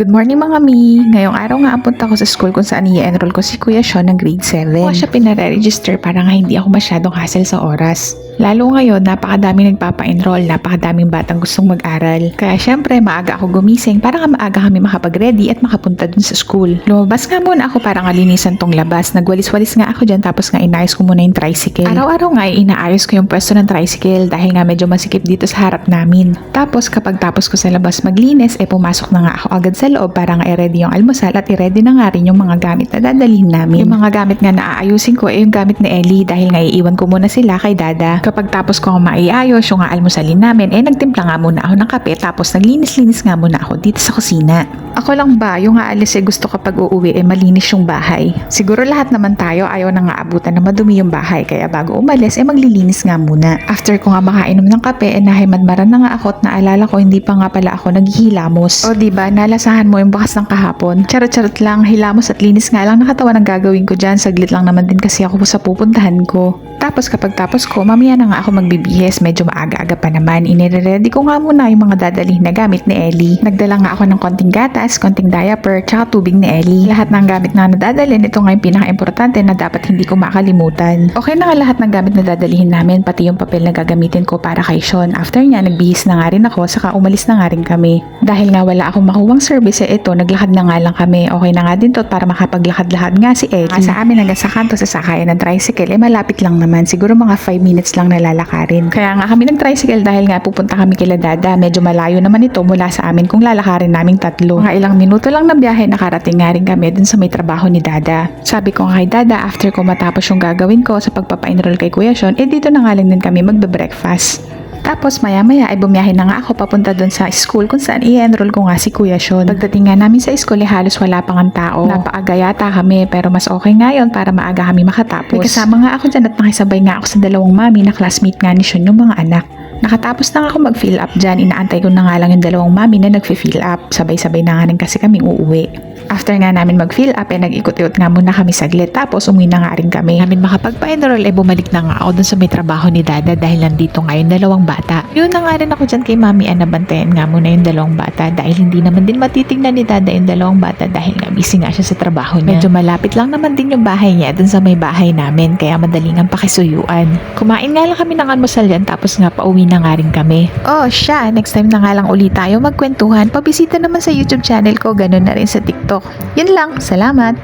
Good morning mga mi! Ngayong araw nga punta ko sa school kung saan i-enroll ko si Kuya Sean ng grade 7. Ako siya pinare-register para nga hindi ako masyadong hassle sa oras. Lalo ngayon, napakadaming nagpapa-enroll, napakadaming batang gustong mag-aral. Kaya syempre, maaga ako gumising para nga maaga kami makapag-ready at makapunta dun sa school. Lumabas nga muna ako para nga linisan tong labas. Nagwalis-walis nga ako dyan tapos nga inayos ko muna yung tricycle. Araw-araw nga inaayos ko yung pwesto ng tricycle dahil nga medyo masikip dito sa harap namin. Tapos kapag tapos ko sa labas maglinis, eh pumasok na nga ako agad sa loob para nga i-ready yung almusal at i-ready na nga rin yung mga gamit na dadalhin namin. Yung mga gamit nga na aayusin ko eh yung gamit ni Ellie dahil nga iiwan ko muna sila kay Dada. Kapag tapos ko maiayos yung almusalin namin, eh nagtimpla nga muna ako ng kape tapos naglinis-linis nga muna ako dito sa kusina. Ako lang ba, yung aalis eh gusto kapag uuwi eh malinis yung bahay. Siguro lahat naman tayo ayaw na nga abutan na madumi yung bahay kaya bago umalis eh maglilinis nga muna. After ko nga makainom ng kape eh nahimadmaran na nga ako at naalala ko hindi pa nga pala ako naghihilamos. O di ba nalasahan mo yung bakas ng kahapon. Charot-charot lang, hilamos at linis nga lang nakatawa ng gagawin ko dyan. Saglit lang naman din kasi ako sa pupuntahan ko. Tapos kapag tapos ko, mamaya na nga ako magbibihis. Medyo maaga-aga pa naman. Inire-ready ko nga muna yung mga dadalhin na gamit ni Ellie. Nagdala nga ako ng konting gatas, konting diaper, tsaka tubig ni Ellie. Lahat ng gamit na nadadalhin, ito nga yung pinaka-importante na dapat hindi ko makalimutan. Okay na nga lahat ng gamit na dadalhin namin, pati yung papel na gagamitin ko para kay Sean. After niya, nagbihis na nga rin ako, saka umalis na nga rin kami. Dahil nga wala akong makuwang service, eh ito, naglakad na nga lang kami. Okay na nga din to para makapaglakad-lakad nga si. Nga sa amin hanggang sa kanto sa sakayan ng tricycle, eh malapit lang naman. Siguro mga 5 minutes lang nalalakarin. Kaya nga kami nag-tricycle dahil nga pupunta kami kila Dada. Medyo malayo naman ito mula sa amin kung lalakarin naming tatlo. Mga ilang minuto lang na biyahe, nakarating nga rin kami dun sa may trabaho ni Dada. Sabi ko nga kay Dada, after ko matapos yung gagawin ko sa pagpapa-enroll kay Kuya Sean, eh dito na nga lang din kami magbe-breakfast. Tapos maya-maya ay bumiyahe na nga ako papunta doon sa school kung saan i-enroll ko nga si Kuya Sean. Pagdating nga namin sa school, eh, halos wala pang ang tao. Napaaga yata kami pero mas okay nga yun para maaga kami makatapos. May kasama nga ako dyan at nakisabay nga ako sa dalawang mami na classmate nga ni Sean yung mga anak. Nakatapos na nga ako mag-fill up dyan. Inaantay ko na nga lang yung dalawang mami na nag-fill up. Sabay-sabay na nga rin kasi kami uuwi. After nga namin mag-fill up, eh nag-ikot-ikot nga muna kami saglit. Tapos umuwi na nga rin kami. Namin makapagpa-enroll, eh bumalik na nga ako dun sa may trabaho ni Dada dahil nandito nga yung dalawang bata. Yun na nga rin ako dyan kay Mami Anna bantayan nga muna yung dalawang bata dahil hindi naman din matitignan ni Dada yung dalawang bata dahil nga busy nga siya sa trabaho niya. Medyo malapit lang naman din yung bahay niya dun sa may bahay namin kaya madaling ang pakisuyuan. Kumain nga lang kami ng almusal yan tapos nga pauwi na nga rin kami. Oh, siya. Next time na nga lang ulit tayo magkwentuhan. Pabisita naman sa YouTube channel ko, ganun na rin sa TikTok. Yun lang. Salamat.